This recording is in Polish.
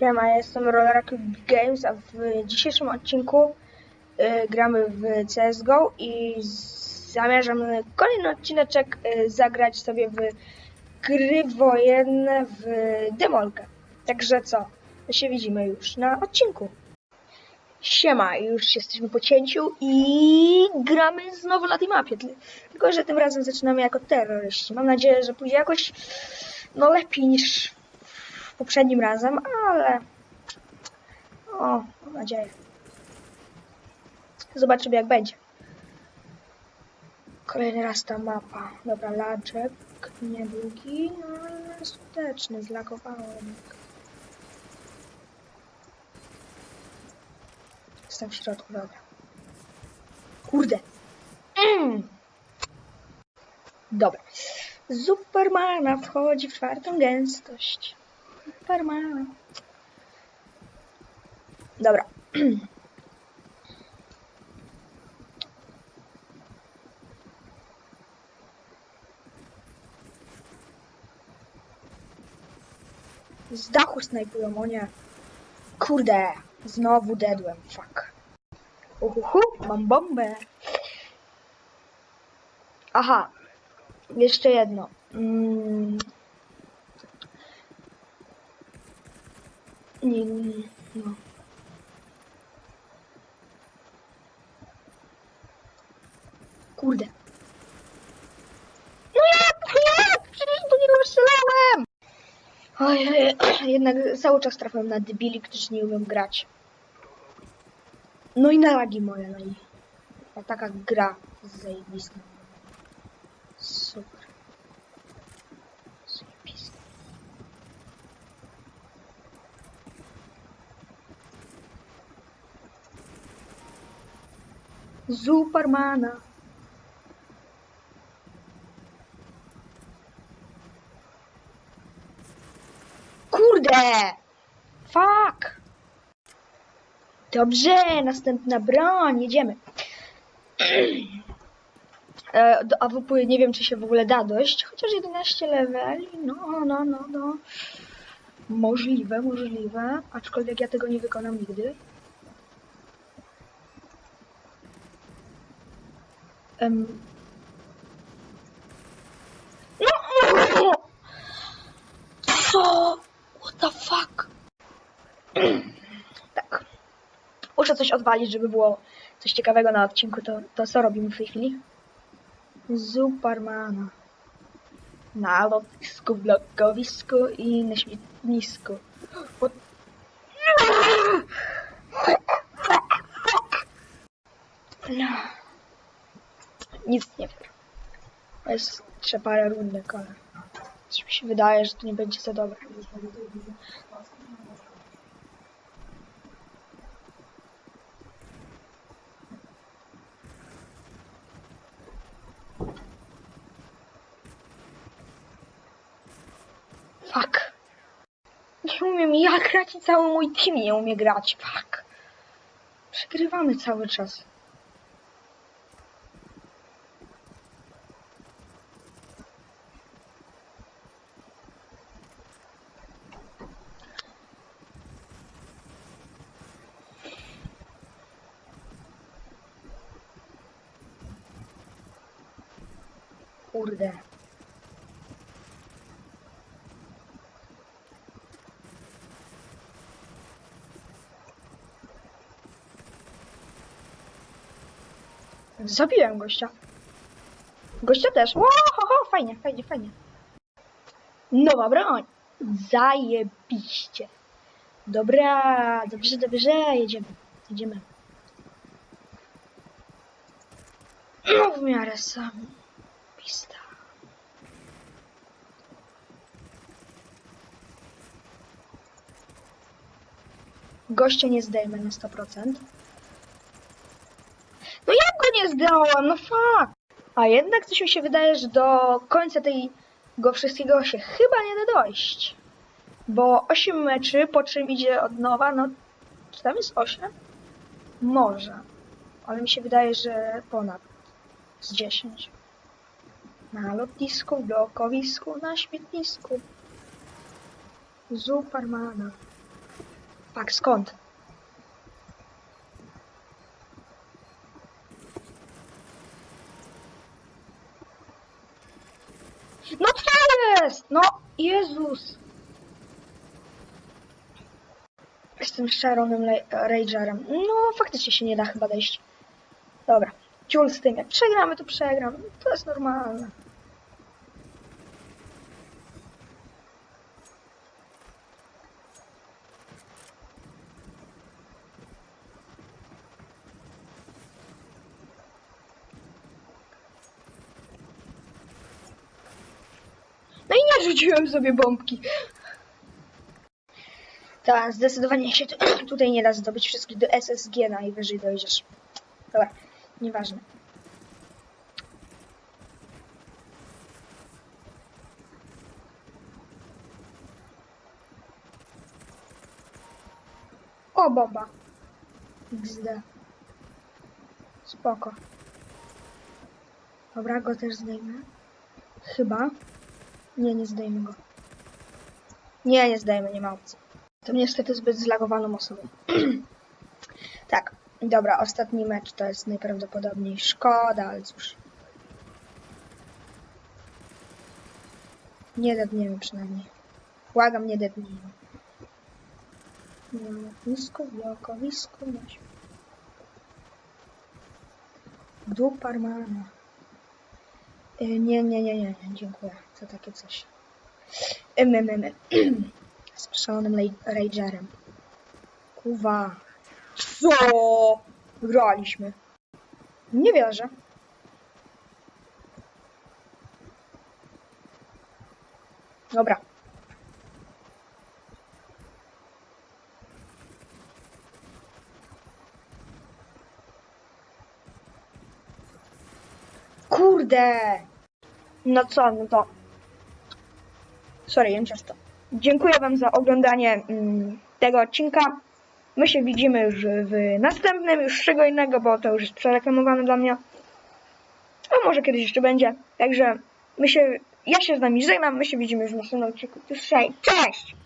Siema, jestem Roller Games, a w dzisiejszym odcinku y, gramy w CSGO i zamierzam kolejny odcineczek y, zagrać sobie w gry wojenne w demolkę. Także co, to się widzimy już na odcinku. Siema, już jesteśmy po cięciu i gramy znowu na tej mapie. Tylko, że tym razem zaczynamy jako terroryści. Mam nadzieję, że pójdzie jakoś no lepiej niż poprzednim razem, ale o, mam nadzieję. Zobaczymy jak będzie. Kolejny raz ta mapa. Dobra, laczek niedługi, no ale skuteczny, zlagowałem. Jestem w środku, dobra. Kurde. Mm. Dobra. Supermana wchodzi w czwartą gęstość. Supermana. Dobra. Z dachu snajpują, o nie. Kurde, znowu dedłem, fuck. Uhuhu, mam bombę. Aha, jeszcze jedno. Mm. Nie, nie, no. Kurde. No jak, jak? Przecież do niego strzelałem! Oj, jednak cały czas trafiam na debili, którzy nie umiem grać. No i na lagi moje, no i a taka gra zajebista. Super. Supermana. Kurde! Fuck! Dobrze, następna broń, jedziemy. E, Do AWP nie wiem, czy się w ogóle da dojść, chociaż 11 leveli, no, no, no, no. Możliwe, możliwe, aczkolwiek ja tego nie wykonam nigdy. Em. No! Co? What the fuck? tak. Muszę coś odwalić, żeby było coś ciekawego na odcinku. To, to co robimy w tej chwili? Supermana. Na lotnisku, blokowisku i na śmietnisku. What? No. Nic nie wiem. To jest jeszcze parę rundek, ale coś mi się wydaje, że to nie będzie za dobre. Fuck. Nie umiem ja grać i cały mój team nie umie grać. Fuck. Przegrywamy cały czas. Kurde. Zabiłem gościa. Gościa też. Ło, ho, ho, fajnie, fajnie, fajnie. Nowa broń. Zajebiście. Dobra, dobrze, dobrze, jedziemy. Jedziemy. No w miarę sam. Pista. Gościa nie zdejmę na 100%. No jak go nie zdałam? No fuck! A jednak coś mi się wydaje, że do końca tego wszystkiego się chyba nie da dojść. Bo 8 meczy, po czym idzie od nowa, no... Czy tam jest 8? Może. Ale mi się wydaje, że ponad. Z 10. Na lotnisku, blokowisku, na śmietnisku. Supermana. Tak, skąd? No co jest? No, Jezus! Jestem Sharonem Le- Ragerem. No, faktycznie się nie da chyba dojść. Dobra, ciul z tym. Jak przegramy, to przegram. To jest normalne. No i nie rzuciłem sobie bombki. Tak, zdecydowanie się tu- tutaj nie da zdobyć wszystkich do SSG, najwyżej dojdziesz. Dobra, nieważne. O, bomba. XD. Spoko. Dobra, go też zdejmę. Chyba. Nie, nie zdejmę go. Nie, nie zdejmę, nie ma opcji. To niestety zbyt zlagowaną osobą. tak, dobra, ostatni mecz to jest najprawdopodobniej szkoda, ale cóż. Nie dedniemy przynajmniej. Błagam, nie dednijmy. Na lotnisku, blokowisku, na Dup Parmana. Y, Nie, nie, nie, nie, nie, dziękuję za takie coś. Ym, ym, ym. Z lej- Ragerem. Kuwa. Co? Graliśmy. Nie wierzę. Dobra. Kurde! No co, no to... Sorry, jem ciasto. Dziękuję Wam za oglądanie mm, tego odcinka. My się widzimy już w następnym, już czego innego, bo to już jest przereklamowane dla mnie. A może kiedyś jeszcze będzie. Także my się, ja się z nami żegnam, my się widzimy już w następnym odcinku. Cześć!